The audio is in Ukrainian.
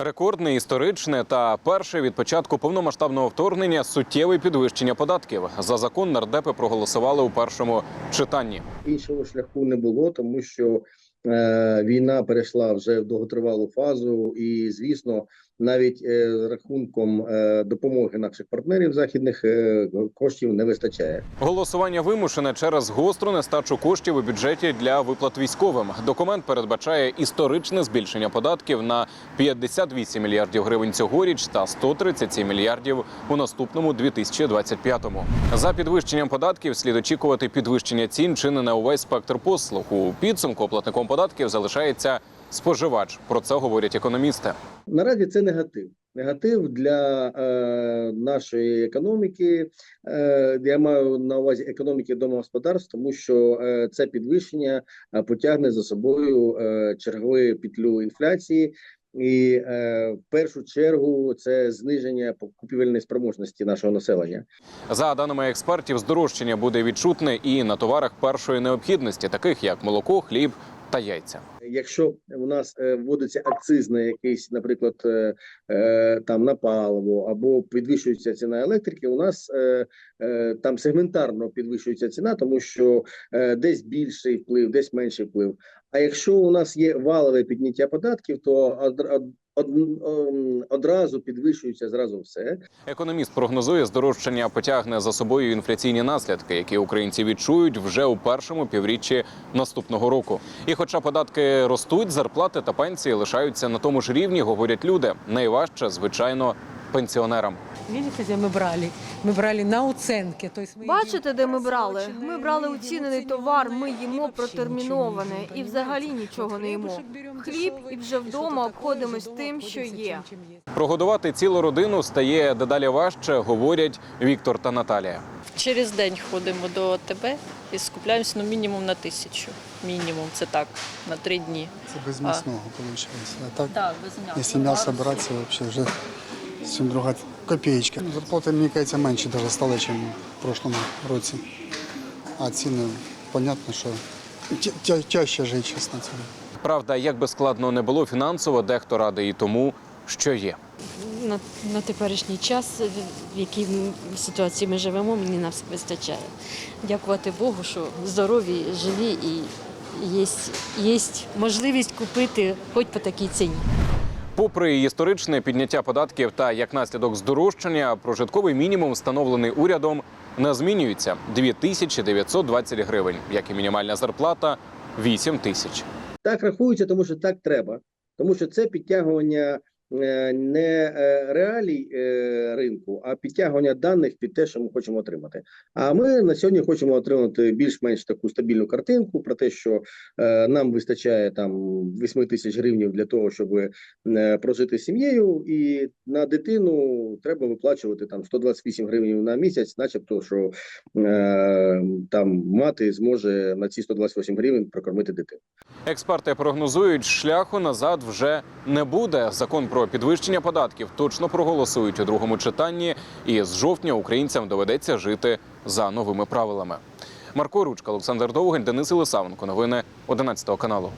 Рекордне, історичне та перше від початку повномасштабного вторгнення суттєве підвищення податків. За закон нардепи проголосували у першому читанні. Іншого шляху не було, тому що війна перейшла вже в довготривалу фазу, і звісно, навіть е, рахунком е, допомоги наших партнерів західних е, коштів не вистачає. Голосування вимушене через гостру нестачу коштів у бюджеті для виплат військовим. Документ передбачає історичне збільшення податків на 58 мільярдів гривень цьогоріч та 137 мільярдів у наступному 2025-му. За підвищенням податків слід очікувати підвищення цін чи не на увесь спектр послуг. У підсумку платником податків залишається споживач. Про це говорять економісти. Наразі це негатив. Негатив для е, нашої економіки. Е, я маю на увазі економіки домогосподарств, тому що е, це підвищення е, потягне за собою е, чергову петлю інфляції. І е, в першу чергу це зниження купівельної спроможності нашого населення. За даними експертів, здорожчання буде відчутне і на товарах першої необхідності, таких як молоко, хліб та яйця. Якщо у нас е, вводиться акциз на якийсь, наприклад, е, е, там на паливо або підвищується ціна електрики, у нас там сегментарно підвищується ціна, тому що десь більший вплив, десь менший вплив. А якщо у нас є валове підняття податків, то ом, одразу підвищується зразу все. Економіст прогнозує, здорожчання потягне за собою інфляційні наслідки, які українці відчують вже у першому півріччі наступного року. І, хоча податки ростуть, зарплати та пенсії лишаються на тому ж рівні, говорять люди. Найважче, звичайно, пенсіонерам. Видите, где мы брали? Мы брали на оценки. То есть мы Бачите, идем де ми брали? просроченное, Ми брали мы идем оцінений оцениваем товар, ми и їмо вообще ничего протерміноване не і понимаете? взагалі нічого не їмо. Хлібушек берем Хліб дешевий, і вже і вдома що-то таке, обходимось вже тим, вдома що обходимося є. тим, чим є. Прогодувати цілу родину стає дедалі важче, говорять Віктор та Наталія. Через день ходимо до ОТБ і скупляємося ну, мінімум на тисячу. Мінімум, це так, на три дні. Це без м'ясного виходить. А так, Так, без м'яса. якщо м'ясо брати, це взагалі вже всім друга копеечка. Ну, Зарплати, мені кажеться, менше даже стали, ніж в прошлому році. А ціни, понятно, що тя- тя- тяжче жити, чесно це. Правда, як би складно не було фінансово, дехто радий і тому, що є. на, на теперішній час, в якій ситуації ми живемо, мені нас вистачає. Дякувати Богу, що здорові, живі і є, є можливість купити хоч по такій ціні. Попри історичне підняття податків та як наслідок здорожчання, прожитковий мінімум, встановлений урядом, не змінюється 2920 гривень, як і мінімальна зарплата 8 тисяч. Так рахується, тому що так треба, тому що це підтягування не е, реалій е, ринку, а підтягування даних під те, що ми хочемо отримати. А ми на сьогодні хочемо отримати більш-менш таку стабільну картинку про те, що е, нам вистачає там 8 тисяч гривень для того, щоб е, прожити сім'єю, і на дитину треба виплачувати там 128 гривень на місяць, начебто, що е, там мати зможе на ці 128 гривень прокормити дитину. Експерти прогнозують, шляху назад вже не буде. Закон про підвищення податків точно проголосують у другому читанні, і з жовтня українцям доведеться жити за новими правилами. Марко Ручка, Олександр Довгань, Денис Лисавенко. Новини 11 каналу.